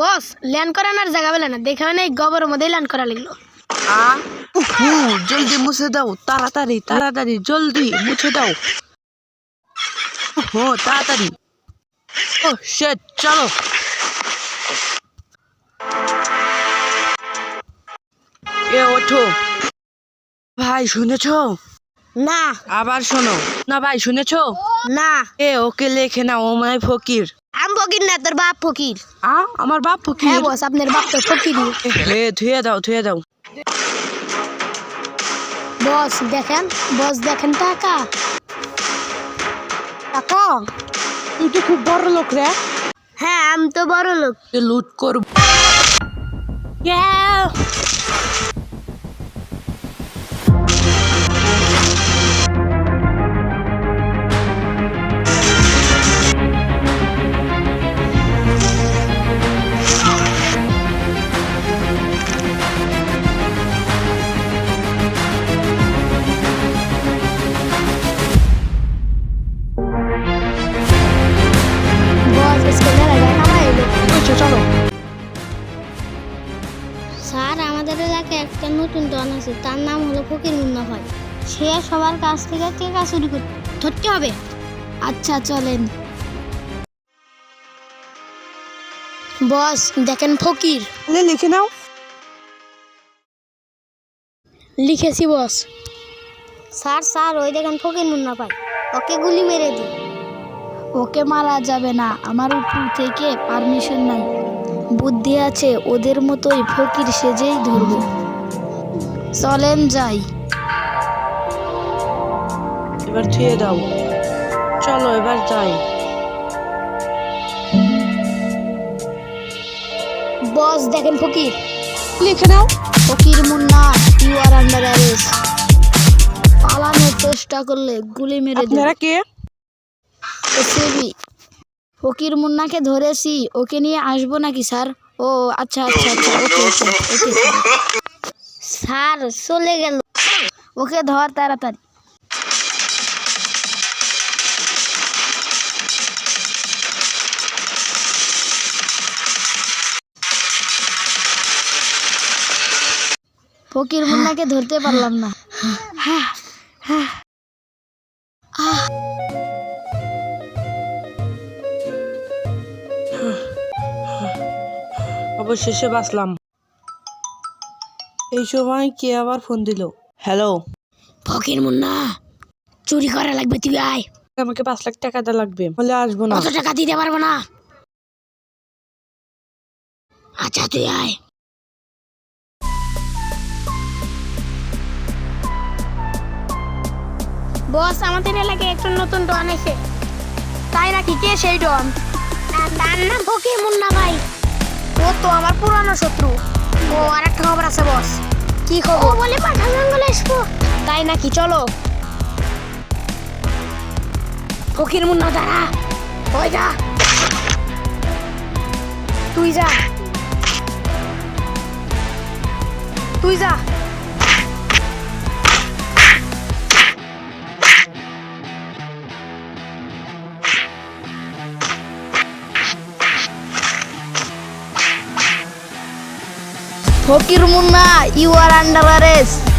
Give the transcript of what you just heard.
বস land করানোর জায়গা পেলে না দেখে মানে গোবরের মধ্যেই ল্যান্ড করা লাগল। জলদি মুছে দাও তাড়াতাড়ি তাড়াতাড়ি জলদি মুছে দাও। ও তাড়াতাড়ি। ও শেট চলো। এ ওঠো। ভাই শুনেছো? না। আবার শোনো। না ভাই শুনেছো? না। এ ওকে লেখে না ও মাই ফকির। আমি ফকির না তোর বাপ ফকির। আ আমার বাপ ফকির? হ্যাঁ বস আপনার বাপ তো ফকিরই হে ধুয়ে দাও ধুয়ে দাও। বস দেখেন বস দেখেন টাকা। টাকা? তুই তো খুব বড় লোক রে। হ্যাঁ আমি তো বড় লোক। লুট করব। বস এলাকায় একটা নতুন ডন আছে তার নাম হলো ফকির মুন্না ভাই। সে সবার কাছ থেকে টেকা চুরি করে ধরতে হবে। আচ্ছা চলেন। বস দেখেন ফকির। লিখে নাও। লিখেছি বস। স্যার স্যার ওই দেখেন ফকির মুন্না ভাই। ওকে গুলি মেরে দিই। ওকে মারা যাবে না। আমার উপর থেকে পারমিশন নাই। বুদ্ধি আছে ওদের মতোই ফকির সেজেই ধরবো। চলেন যাই। এবার ধুয়ে দাও। চলো এবার যাই। বস দেখেন ফকির। লিখে নাও। Fakir Munna you are under arrest পালানোর চেষ্টা করলে গুলি মেরে দেবে। আপনারা কে? এসবি। ফকির মুন্নাকে ধরেছি ওকে নিয়ে আসব নাকি স্যার? ও আচ্ছা আচ্ছা আচ্ছা ওকে ওকে ওকে। স্যার চলে গেল। ওকে ধর তাড়াতাড়ি। ফকির মুন্নাকে ধরতে পারলাম না। অবশেষে বাঁচলাম। এই সময় কে আবার ফোন দিল? হ্যালো? ফকির মুন্না চুরি করা লাগবে তুই আয়। আমাকে পাঁচ লাখ টাকা দেওয়া লাগবে হলে আসব না। অত টাকা দিতে পারব না? আচ্ছা তুই আয়। বস আমাদের এলাকায় একটা নতুন ডন এসে। তাই নাকি কে সেই ডন? তার নাম ফকির মুন্না ভাই। ও তো আমার পুরানো শত্রু। ও আর একটা খবর আছে বস। কি খবর? ও বলে পাঠান জঙ্গলে আসব। তাই নাকি? চলো। ফকির মুন্না দাঁড়া। ওই যা। তুই যা। তুই যা। Fakir Munna you are under arrest